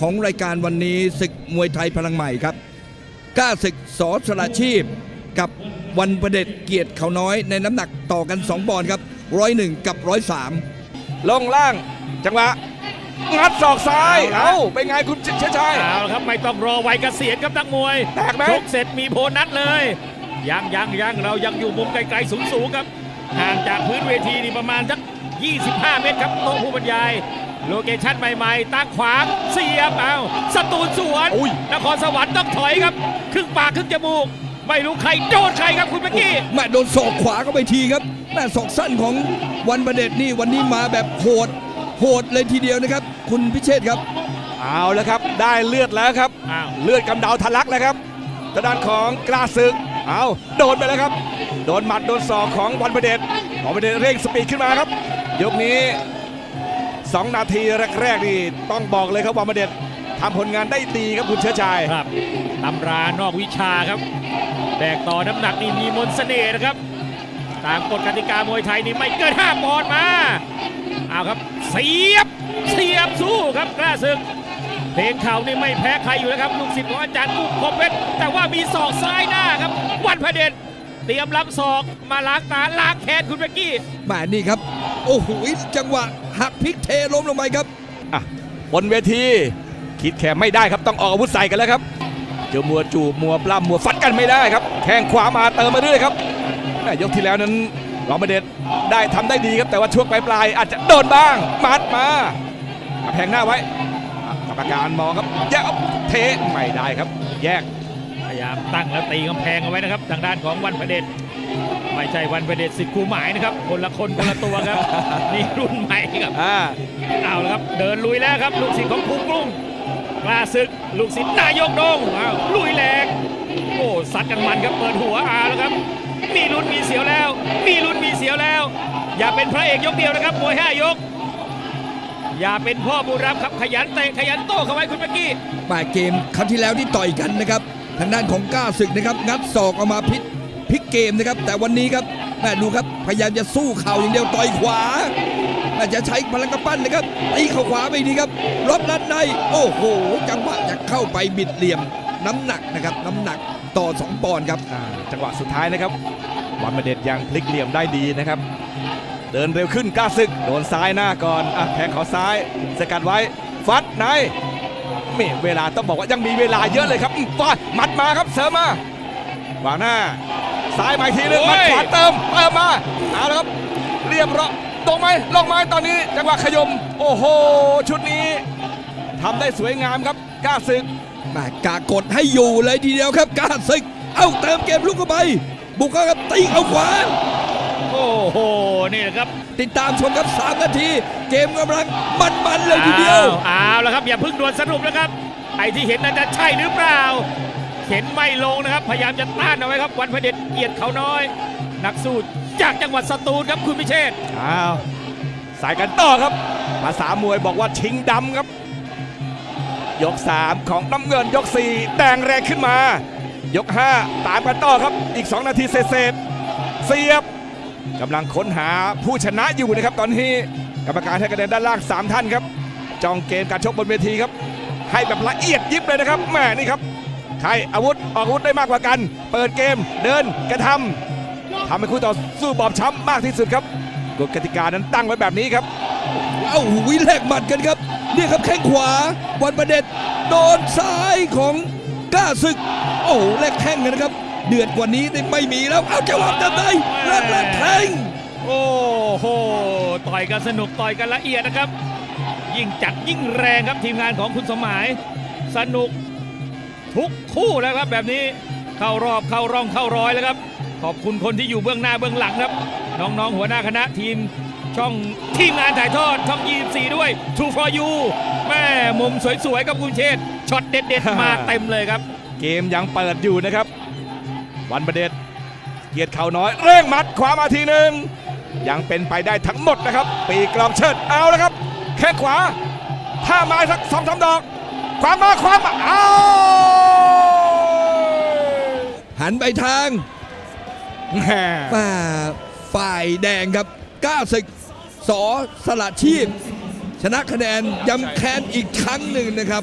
ของรายการวันนี้ศึกมวยไทยพลังใหม่ครับกล้าศึกสอสละชีพ กับวันประเด็จเกียรติเขาน้อยในน้ำหนักต่อกัน 2 ปอนด์ครับร้อยหนึ่งกับร้อยสามลงล่างจังหวะงัดศอกซ้าย เอาละเอ้าเป็นไงคุณเชษชัยเอาละครับไม่ต้องรอวัยเกษียณครับนักมวยแตกไหมชกเสร็จมีโบนัสเลย ยังยังยังเรายังอยู่มุมไกลๆสูงๆครับห่างจากพื้นเวทีนี่ประมาณสัก25 เมตรครับโต๊ะผู้บรรยาย โลเคชั่นใหม่ๆ ตั้งขวางเสียบเอาสตูลสวนอุ้ยนครสวรรค์ต้องถอยครับ ครึ่งปากครึ่งจมูก ไม่รู้ใครโดนใครครับคุณเมื่อกี้แม่โดนศอกขวาก็ไปทีครับแม่ศอกสั้นของวันประเด็จนี่วันนี้มาแบบโหด โหดเลยทีเดียวนะครับ คุณพิเชษครับ เอาแล้วครับ ได้เลือดแล้วครับอ้าวเลือดกำเดาทะลักแล้วครับทางด้านของกล้าศึกเอาโดนไปแล้วครับ โดนหมัดโดนศอกของวันประเดชวันประเดชเร่งสปีดขึ้นมาครับ ยกนี้ 2 นาทีแรกๆนี่ต้องบอกเลยครับวันประเดชทำผลงานได้ดีครับคุณเชื้อชายครับตำรานอกวิชาครับแบกต่อน้ำหนักนี่มีมนต์เสน่ห์นะครับตามกฎกติกามวยไทยนี่ไม่เกิน5ปอนด์มาเอาครับเสียบเสียบสู้ครับกล้าศึกเพลงเขานี่ไม่แพ้ใครอยู่แล้วครับลูกศิษย์ของอาจารย์กุ้งคมเพชรแต่ว่ามีศอกซ้ายหน้าครับ วันพระเด็จ เตรียมรับศอกมาล้างตาล้างแค้นคุณเบกกี้แม่นี่ครับ โอ้โหจังหวะหักพลิกเทล้มลงไปครับอะบนเวทีคิดแค่ไม่ได้ครับต้องออกอาวุธใส่กันแล้วครับเจอมัวจูบมัวปล้ำมัวฟัดกันไม่ได้ครับแข้งขวามาเติมมาเรื่อยครับแม่ยกที่แล้วนั้นรอมเดชได้ทำได้ดีครับแต่ว่าช่วงปลายๆอาจจะโดนบ้าง มัดมาแพงหน้าไว้อะกรรมการมองครับแยกเอาเทไม่ได้ครับ แยกพยายามตั้งแล้วตีกำแพงเอาไว้นะครับ ทางด้านของวันพระเด็จไม่ใช่วันพระเด็จสิทธิ์ครูหมายนะครับ คนละคนคนละตัวครับ นี่รุ่นใหม่ครับอ่าเอาละครับ เดินลุยแล้วครับ ลูกศิษย์ของครูกรุงกล้าศึก ลูกศิษย์นายกดงอ้าวลุยแหลกโอ้ซัดกันมันครับเปิดหัวอาแล้วครับ มีลุ้นมีเสียวแล้ว มีลุ้นมีเสียวแล้ว อย่าเป็นพระเอกยกเดียวนะครับมวยห้ายกอย่าเป็นพ่อบุญรับครับขยันเตะขยันโต้เข้าไว้คุณเมื่อกี้แป่เกมครั้งที่แล้วที่ต่อยกันนะครับ ทางด้านของก้าศึกนะครับ งัดศอกออกมาพลิกพลิกเกมนะครับ แต่วันนี้ครับแม่ดูครับ พยายามจะสู้เข่าอย่างเดียวต่อยขวาน่าจะใช้พลังกำปั้นนะครับตีเข่าขวาไปดีครับรบลัดใน โอ้โห จังหวะจะเข้าไปบิดเหลี่ยม น้ำหนักนะครับ น้ำหนักต่อ 2 ปอนด์ครับ อ่าจังหวะสุดท้ายนะครับวันมาเด็ดยังพลิกเหลี่ยมได้ดีนะครับ เดินเร็วขึ้นกล้าศึก โดนซ้ายหน้าก่อนอะแทงเขาซ้าย สกัดไว้ ฟัดใน เมเวลาต้องบอกว่ายังมีเวลาเยอะเลยครับอืมฟาดหมัดมาครับเสริมมาวางหน้าซ้ายมาอีกทีหนึงโอ้หมัดยขวาเติมเติมมาเอาละครับเรียบร้อยตรงไหมลงไหมตอนนี้จังหวะขยม โอ้โห ชุดนี้ทำได้สวยงามครับกล้าศึกแม่กากดให้อยู่เลยทีเดียวครับกล้าศึก เอาเติมเกมลุกเข้าไป บุกเข้าครับตีเอาขวาโอ้โห นี่แหละครับติดตามชมครับ3นาที เกมกำลังมันๆเลยทีเดียวอ้าวเอาแล้วครับอย่าเพิ่งด่วนสรุปนะครับไอ้ที่เห็นน่าจะใช่หรือเปล่าเข็นไม่ลงนะครับ พยายามจะต้านเอาไว้ครับ วันพระเด็จเกียรติเขาน้อย นักสู้จากจังหวัดสตูลครับคุณพิเชษฐ์อ้าวสายกันต่อครับ ภาษามวยบอกว่าชิงดำครับ ยก 3 ของน้ำเงินยก 4 แดงแรงขึ้นมา ยก 5 ตามกันต่อครับอีก 2 นาทีเศษๆเสียบ กำลังค้นหาผู้ชนะอยู่นะครับ ตอนนี้กรรมการให้คะแนนด้านล่าง 3 ท่านครับจองเกมการชกบนเวทีครับ ให้แบบละเอียดยิบเลยนะครับแม่นี่ครับใครอาวุธออกอาวุธได้มากกว่ากัน เปิดเกมเดินกระทำทำให้คู่ต่อสู้บอบช้ำมากที่สุดครับกฎกติกานั้นตั้งไว้แบบนี้ครับเอ้าหุยแลกหมัดกันครับนี่ครับแข้งขวาวันประเด็จโดนซ้ายของกล้าศึก โอ้โหแลกแข้งกันนะครับ เดือดกว่านี้นี่ไม่มีแล้ว เอาจังหวะจะได้ลัดลัดแทงโอ้โห ต่อยกันสนุกต่อยกันละเอียดนะครับ ยิ่งจัดยิ่งแรงครับทีมงานของคุณสมหมายสนุกทุกคู่แล้วครับแบบนี้เข้ารอบเข้าร่องเข้ารอยแล้วครับ ขอบคุณคนที่อยู่เบื้องหน้าเบื้องหลังครับ น้องๆหัวหน้าคณะทีมช่องทีมงานถ่ายทอดช่อง24ด้วย True for you แม่มุมสวยๆครับคุณเชษฐ์ช็อตเด็ดๆมาเต็มเลยครับ เกมยังเปิดอยู่นะครับ วันประเด็จเกียรติเข่าน้อย เร่งหมัดขวามาทีหนึ่งยังเป็นไปได้ทั้งหมดนะครับ ปีกลองเชิดเอาแล้วครับแข้งขวา ถ้ามาสักสองสามดอก ความมาความมาเอาหันไปทางแหม่มาฝ่ายแดงครับกล้าศึกสอสละชีพ ชนะคะแนนย้ำแค้นอีกครั้งหนึ่งนะครับ